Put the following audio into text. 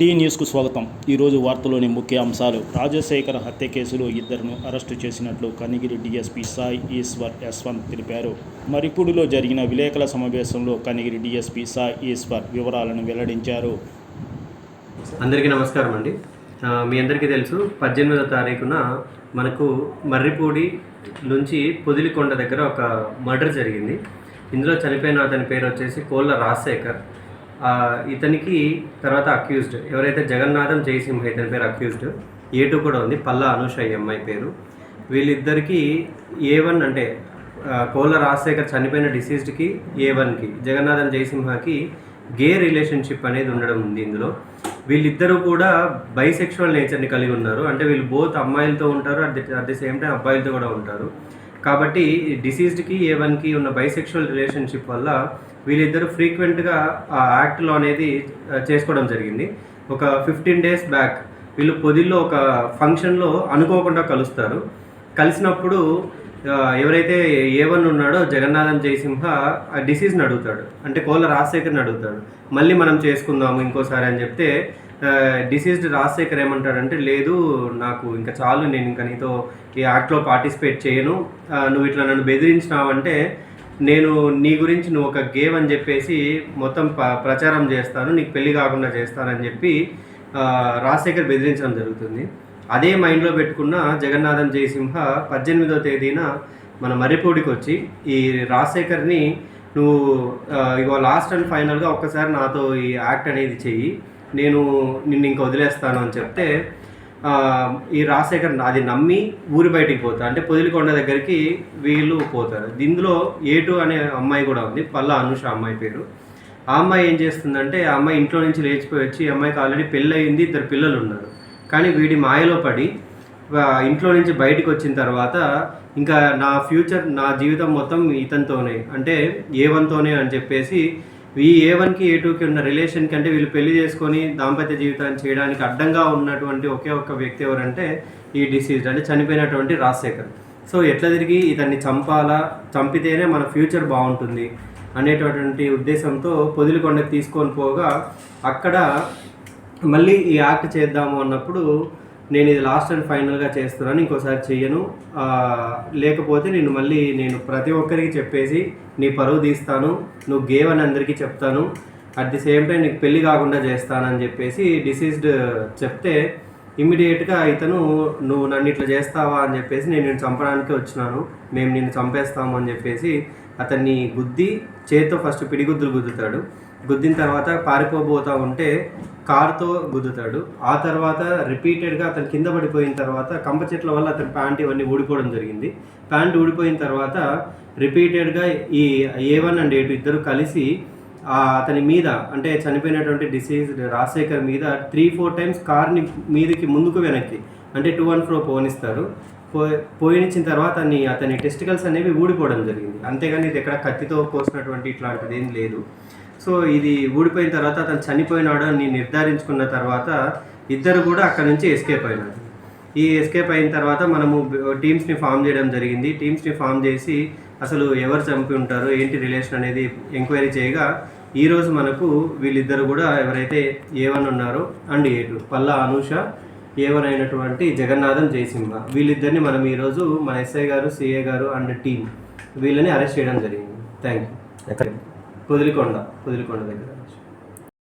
D న్యూస్కు స్వాగతం. ఈరోజు వార్తలోని ముఖ్య అంశాలు. రాజశేఖర్ హత్య కేసులో ఇద్దరును అరెస్టు చేసినట్లు కనిగిరి డీఎస్పీ సాయి ఈశ్వర్ యశ్వంత్ తెలిపారు. మరిపూడిలో జరిగిన విలేకరుల సమావేశంలో కనిగిరి డీఎస్పీ సాయి ఈశ్వర్ వివరాలను వెల్లడించారు. అందరికీ నమస్కారం అండి. మీ అందరికీ తెలుసు పద్దెనిమిదో తారీఖున మనకు మర్రిపూడి నుంచి పొదిలికొండ దగ్గర ఒక మర్డర్ జరిగింది. ఇందులో చనిపోయిన అతని పేరు వచ్చేసి కోళ్ళ రాజశేఖర్. ఇతనికి తర్వాత అక్యూజ్డ్ ఎవరైతే జగన్నాథం జయసింహ ఇతని పేరు అక్యూజ్డ్ ఏ టూ కూడా ఉంది. పల్లా అనుష ఈ అమ్మాయి పేరు. వీళ్ళిద్దరికీ ఏ వన్ అంటే ఆ, కోళ్ళ రాజశేఖర్ చనిపోయిన డిసీజ్డ్కి ఏ వన్కి జగన్నాథం జయసింహకి గే రిలేషన్షిప్ అనేది ఉండడం ఉంది ఇందులో. వీళ్ళిద్దరూ కూడా బైసెక్షువల్ నేచర్ని కలిగి ఉన్నారు. అంటే వీళ్ళు బోత్ అమ్మాయిలతో ఉంటారు at the at the same time అబ్బాయిలతో కూడా ఉంటారు. కాబట్టి డిసీజ్డ్కి ఏ వన్కి ఉన్న బైసెక్షువల్ రిలేషన్షిప్ వల్ల వీళ్ళిద్దరూ ఫ్రీక్వెంట్గా ఆ యాక్ట్లో అనేది చేసుకోవడం జరిగింది. ఒక ఫిఫ్టీన్ డేస్ బ్యాక్ వీళ్ళు పొదిల్లో ఒక ఫంక్షన్లో అనుకోకుండా కలుస్తారు. కలిసినప్పుడు ఎవరైతే ఏ వన్ ఉన్నాడో జగన్నాథం జయసింహ ఆ డిసీజ్ని అడుగుతాడు. అంటే కోళ్ళ రాజశేఖర్ని అడుగుతాడు. మళ్ళీ మనం చేసుకుందాము ఇంకోసారి అని చెప్తే డిసీజ్డ్ రాజశేఖర్ ఏమంటాడంటే లేదు నాకు ఇంకా చాలు నేను ఇంకా నీతో ఈ యాక్ట్లో పార్టిసిపేట్ చేయను. నువ్వు ఇట్లా నన్ను బెదిరించినావంటే నేను నీ గురించి నువ్వు ఒక గేమ్ అని చెప్పేసి మొత్తం ప ప్రచారం చేస్తాను నీకు పెళ్ళి కాకుండా చేస్తానని చెప్పి రాజశేఖర్ బెదిరించడం జరుగుతుంది. అదే మైండ్లో పెట్టుకున్న జగన్నాథం జయసింహ పద్దెనిమిదో తేదీన మన మర్రిపూడికి వచ్చి ఈ రాజశేఖర్ని నువ్వు ఆ, ఇగో లాస్ట్ అండ్ ఫైనల్గా ఒక్కసారి నాతో ఈ యాక్ట్ అనేది చెయ్యి. నేను నిన్ను ఇంక వదిలేస్తాను అని చెప్తే ఈ రాజశేఖర్ అది నమ్మి ఊరి బయటికి పోతారు అంటే పొదిలికొండ దగ్గరికి వీళ్ళు పోతారు. ఇందులో ఏటు అనే అమ్మాయి కూడా ఉంది. పల్లా అనుష అమ్మాయి పేరు. ఆ అమ్మాయి ఏం చేస్తుందంటే ఆ అమ్మాయి ఇంట్లో నుంచి లేచిపోయి వచ్చి ఈ అమ్మాయికి ఆల్రెడీ పెళ్ళి అయింది ఇద్దరు పిల్లలు ఉన్నారు కానీ వీడి మాయలో పడి ఇంట్లో నుంచి బయటికి వచ్చిన తర్వాత ఇంకా నా ఫ్యూచర్ నా జీవితం మొత్తం ఇతనితోనే. అంటే ఏ వన్తోనే అని చెప్పేసి ఈ ఏ వన్కి ఏ టూకి ఉన్న రిలేషన్కి అంటే వీళ్ళు పెళ్ళి చేసుకొని దాంపత్య జీవితాన్ని చేయడానికి అడ్డంగా ఉన్నటువంటి ఒకే ఒక్క వ్యక్తి ఎవరంటే ఈ డిసీజ్ అంటే చనిపోయినటువంటి రాజశేఖర్. సో ఎట్లా తిరిగి ఇతన్ని చంపాలా చంపితేనే మన ఫ్యూచర్ బాగుంటుంది అనేటటువంటి ఉద్దేశంతో పొదిలికొండకి తీసుకొని పోగా అక్కడ మళ్ళీ ఈ యాక్ట్ చేద్దాము అన్నప్పుడు నేను ఇది లాస్ట్ అండ్ ఫైనల్గా చేస్తున్నాను ఇంకోసారి చెయ్యను. లేకపోతే నేను మళ్ళీ నేను ప్రతి ఒక్కరికి చెప్పేసి నీ పరువు తీస్తాను నువ్వు గేవ్ అని అందరికీ చెప్తాను. అట్ ది సేమ్ టైం నీకు పెళ్ళి కాకుండా చేస్తానని చెప్పేసి డిసీజ్డ్ చెప్తే ఇమ్మీడియట్గా ఇతను నువ్వు నన్ను ఇట్లా చేస్తావా? అని చెప్పేసి నేను నిన్ను చంపడానికి వచ్చినాను. మేము నిన్ను చంపేస్తాము అని చెప్పేసి అతన్ని గుద్ది చేత్తో ఫస్ట్ పిడిగుద్దులు గుద్దుతాడు. గుద్దిన తర్వాత పారిపోబోతా ఉంటే కారుతో గుద్దుతాడు. ఆ తర్వాత రిపీటెడ్గా అతను కింద పడిపోయిన తర్వాత కంప చెట్ల వల్ల అతని ప్యాంట్ ఇవన్నీ ఊడిపోవడం జరిగింది. ప్యాంట్ ఊడిపోయిన తర్వాత రిపీటెడ్గా ఈ A one and A two ఇద్దరు కలిసి అతని మీద అంటే చనిపోయినటువంటి డిసీజ్ రాజశేఖర్ మీద త్రీ ఫోర్ టైమ్స్ కార్ని మీదకి ముందుకు వెనక్కి అంటే టూ అండ్ ఫ్రో పోనిస్తారు. పో పోయినిచ్చిన తర్వాత అతని అతని టెస్టికల్స్ అనేవి ఊడిపోవడం జరిగింది. అంతేగాని ఇది ఎక్కడ కత్తితో కోసినటువంటి ఇట్లాంటిది ఏం లేదు. సో ఇది ఊడిపోయిన తర్వాత అతను చనిపోయినాడు అని నిర్ధారించుకున్న తర్వాత ఇద్దరు కూడా అక్కడ నుంచి ఎస్కేప్ అయినారు. ఈ ఎస్కేప్ అయిన తర్వాత మనము టీమ్స్ని ఫామ్ చేయడం జరిగింది. టీమ్స్ని ఫామ్ చేసి అసలు ఎవరు చంపి ఉంటారు? ఏంటి రిలేషన్ అనేది ఎంక్వైరీ చేయగా ఈరోజు మనకు వీళ్ళిద్దరు కూడా ఎవరైతే ఏవన్ ఉన్నారో and A two Palla Anusha A one అయినటువంటి జగన్నాథం జయసింహ వీళ్ళిద్దరిని మనం ఈరోజు మన ఎస్ఐ గారు సిఏ గారు అండ్ టీం వీళ్ళని అరెస్ట్ చేయడం జరిగింది. థ్యాంక్ యూ పొదిలికొండ పొదిలికొండ దగ్గర